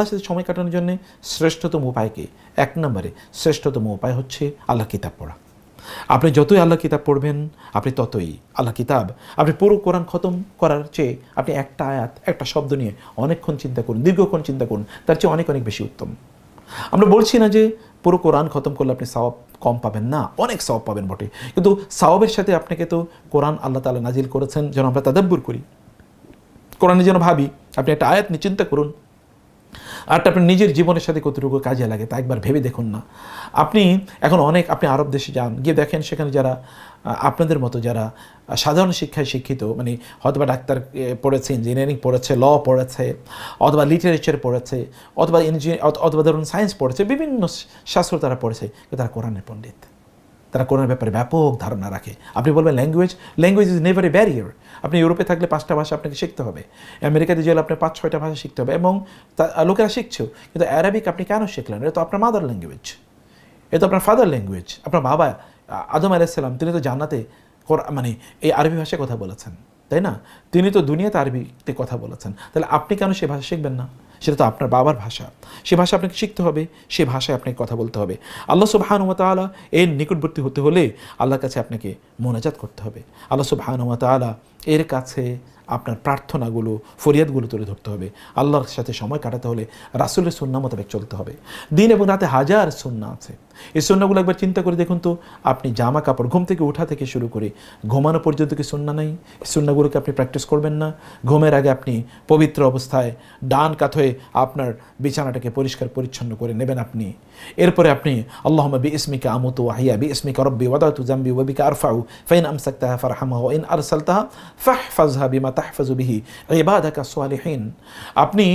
আল্লাহর সাথে সময় কাটানোর জন্য শ্রেষ্ঠতম উপায় কি? এক নম্বরে, শ্রেষ্ঠতম উপায় হচ্ছে আল্লাহ কিতাব পড়া। আপনি যতই আল্লাহ কিতাব পড়বেন, আপনি ততই আল্লাহ কিতাব, আপনি পুরো কোরআন খতম করার চেয়ে আপনি একটা আয়াত, একটা শব্দ নিয়ে অনেকক্ষণ চিন্তা করুন, দীর্ঘক্ষণ চিন্তা করুন, তার চেয়ে অনেক অনেক বেশি উত্তম। আমরা বলছি না যে পুরো কোরআন খতম করলে আপনি সওয়াব কম পাবেন না, অনেক সওয়াব পাবেন বটে। কিন্তু সওয়াবের সাথে আপনাকে তো কোরআন আল্লাহ তালা নাজিল করেছেন, যেন আমরা তাদাব্বুর করি। কোরআনে যেন ভাবি, আপনি একটা আয়াত নিয়ে চিন্তা করুন আরটা আপনার নিজের জীবনের সাথে কতটুকু কাজে লাগে তা একবার ভেবে দেখুন না। আপনি এখন অনেক, আপনি আরব দেশে যান, গিয়ে দেখেন সেখানে যারা আপনাদের মতো যারা সাধারণ শিক্ষায় শিক্ষিত মানে হয়তোবা ডাক্তার পড়েছে ইঞ্জিনিয়ারিং পড়েছে ল পড়েছে, অথবা লিটারেচার পড়েছে, অথবা ইঞ্জিনিয়ার অথবা ধরুন সায়েন্স পড়েছে, বিভিন্ন শাস্ত্র তারা পড়েছে তারা কোরআনের পণ্ডিত। তারা কোরআনের ব্যাপারে ব্যাপক ধারণা রাখে। আপনি বলবেন language language is never a barrier আপনি ইউরোপে থাকলে পাঁচটা ভাষা আপনাকে শিখতে হবে। আমেরিকাতে গেলে আপনার পাঁচ, ছয়টা ভাষা শিখতে হবে এবং লোকেরা শিখছেও। কিন্তু অ্যারাবিক আপনি কেন শিখলেন? এটা তো আপনার মাদার ল্যাঙ্গুয়েজ এ তো আপনার ফাদার ল্যাঙ্গুয়েজ আপনার বাবা, আদম আলাইসাল্লাম তিনি তো জান্নাতে কোর- মানে এই আরবি ভাষায় কথা বলেছেন, তাই না? তিনি তো দুনিয়াতে আরবিতে কথা বলেছেন। তাহলে আপনি কেন সে ভাষা শিখবেন না? সেটা তো আপনার বাবার ভাষা। সে ভাষা আপনাকে শিখতে হবে, সে ভাষায় আপনাকে কথা বলতে হবে। আল্লাহ সুবাহানুমতালা এর নিকটবর্তী হতে হলে আল্লাহর কাছে আপনাকে মোনাজাত করতে হবে। আল্লাহ সুবাহানুমতালা এর কাছে আপনার প্রার্থনাগুলো, ফরিয়াদগুলো তুলে ধরতে হবে। আল্লাহর সাথে সময় কাটাতে হলে রাসুলের সুন্না মোতাবেক চলতে হবে। দিন এবং রাতে হাজার সুন্না আছে। এই সুন্নাগুলো একবার চিন্তা করে দেখুন তো, আপনি জামা কাপড় ঘুম থেকে ওঠা থেকে শুরু করে ঘুমানো পর্যন্ত কি সুন্না নেই? এই সুন্নাগুলোকে আপনি প্র্যাকটিস করবেন না। ঘুমের আগে আপনি পবিত্র অবস্থায় ডান কাত হয়ে আপনার বিছানাটাকে পরিষ্কার পরিচ্ছন্ন করে নেবেন আপনি। এরপরে আপনি আল্লাহ বি ইসমিকা আমতু আহিয়া বি ইসমিকা রব্বি ওয়াদাতু জাম্বি ওয়াবিকা আরফাউ, ফাইন আমসাকতাহা ফারহামাহা ওয়া ইন আরসালতাহা ফাহফাজহা বিমা তাহফাজু বিহি ইবাদাকা সালিহিন। আপনি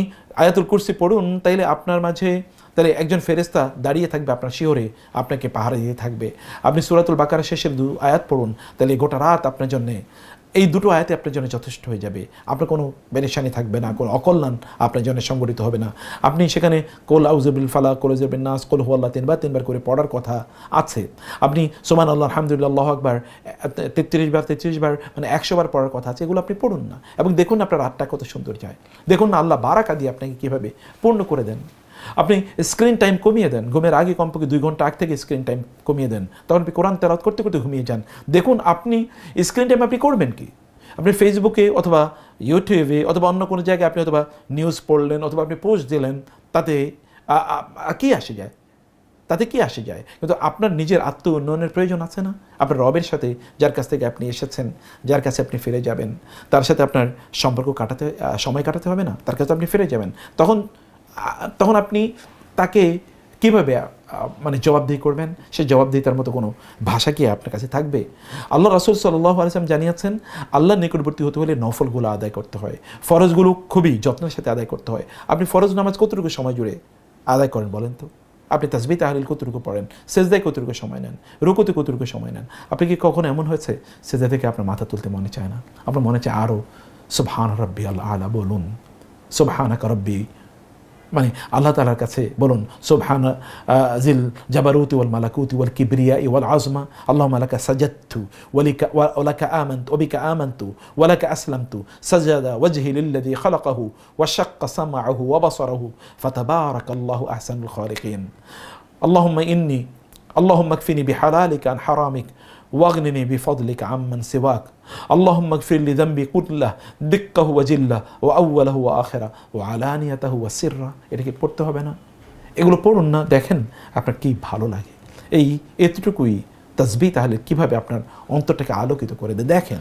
আয়াতুল কুরসি পড়ুন, তাইলে আপনার মাঝে তাহলে একজন ফেরেস্তা দাঁড়িয়ে থাকবে আপনার শিওরে আপনাকে পাহারা দিয়ে থাকবে। আপনি সুরাতুল বাকারা শেষের দু আয়াত পড়ুন, তাহলে গোটা রাত আপনার জন্যে, এই দুটো আয়াতে আপনার জন্য যথেষ্ট হয়ে যাবে। আপনার কোনো বেরেশানি থাকবে না, কোনো অকল্যাণ আপনার জন্য সংগঠিত হবে না। আপনি সেখানে কোল আউজবিল ফালা কোলজবিল নাস, কোল হুয়াল্লাহ তিনবার তিনবার করে পড়ার কথা আছে। আপনি সোমান আল্লাহ আলহামদুলিল্লাহ আকবার, তেত্রিশ বার তেত্রিশ বার মানে একশো বার পড়ার কথা আছে, এগুলো আপনি পড়ুন না। এবং দেখুন আপনার রাতটা কত সুন্দর যায়। দেখুন আল্লাহ বারাকা দিয়ে আপনাকে কীভাবে পূর্ণ করে দেন। আপনি স্ক্রিন টাইম কমিয়ে দেন। ঘুমের আগে কমপক্ষে দুই ঘণ্টা আগ থেকে স্ক্রিন টাইম কমিয়ে দেন। তখন আপনি কোরআন তেলাওয়াত করতে করতে ঘুমিয়ে যান। দেখুন, আপনি স্ক্রিন টাইম আপনি করবেন কি? আপনি ফেসবুকে অথবা ইউটিউবে অথবা অন্য কোনো জায়গায় আপনি অথবা নিউজ পড়লেন অথবা আপনি পোস্ট দিলেন, তাতে কি আসে যায়? তাতে কি আসে যায়? কিন্তু আপনার নিজের আত্ম উন্নয়নের প্রয়োজন আছে না? আপনার রবের সাথে যার কাছ থেকে আপনি এসেছেন, যার কাছে আপনি ফিরে যাবেন, তার সাথে আপনার সম্পর্ক কাটাতে সময় কাটাতে হবে না, তার কাছে আপনি ফিরে যাবেন। তখন তখন আপনি তাকে কীভাবে মানে জবাবদিহি করবেন? সে জবাবদিহিতার মতো কোনো ভাষা কি আপনার কাছে থাকবে? আল্লাহ রসুল সাল্লাহ আলসালাম জানিয়েছেন আল্লাহ নিকটবর্তী হতে হলে নফলগুলো আদায় করতে হয়। ফরজগুলো খুবই যত্নের সাথে আদায় করতে হয়। আপনি ফরজ নামাজ কতটুকু সময় জুড়ে আদায় করেন বলেন তো? আপনি তাসবি তাহলিল কতটুকু পড়েন? সেজদায় কতটুকু সময় নেন? রুকুতে কতটুকু সময় নেন? আপনি কি কখনো এমন হয়েছে? সেজদা থেকে আপনার মাথা তুলতে মনে চায় না। আপনার মনে চায় আরও সুবহান রব্বি আল্লাহ আলা বলুন। সুবহানাকা রব্বি মানে আল্লাহ তালার কাছে বলুন সুবহান জিল জাবারুতি ওয়াল মালাকুতি ওয়াল কিবরিয়া ওয়াল আজমা আল্লাহ মালাকা সাজাত্তু ওয়ালিকা ওয়ালাকা আমান্তু ওবিকা আমান্তু ওয়ালাকা আসলামতু সাজাদা ওয়াজহি লিল্লাযী খালাকাহু ওয়াশাক্কা সামাআহু ওয়া বাসারাহু ফাতাবারাকাল্লাহু আহসানুল খালিকিন اللهم إني اللهم اكفني بحلالك عن حرامك ওয়াগনিনি বিফদলিক আম্মান সিওয়াক আল্লাহ মকফির লিদম্বি কুটলাহ দিক্কাহু ওয়াজিল্লা ও আউ্লাহু আখেরা ও আলানিয়াতাহু ওয়া সিররা এটা কি পড়তে হবে না। এগুলো পড়ুন না, দেখেন আপনার কি ভালো লাগে। এই, এতটুকুই তাজবি তাহলে কীভাবে আপনার অন্তরটাকে আলোকিত করে দেয়। দেখেন।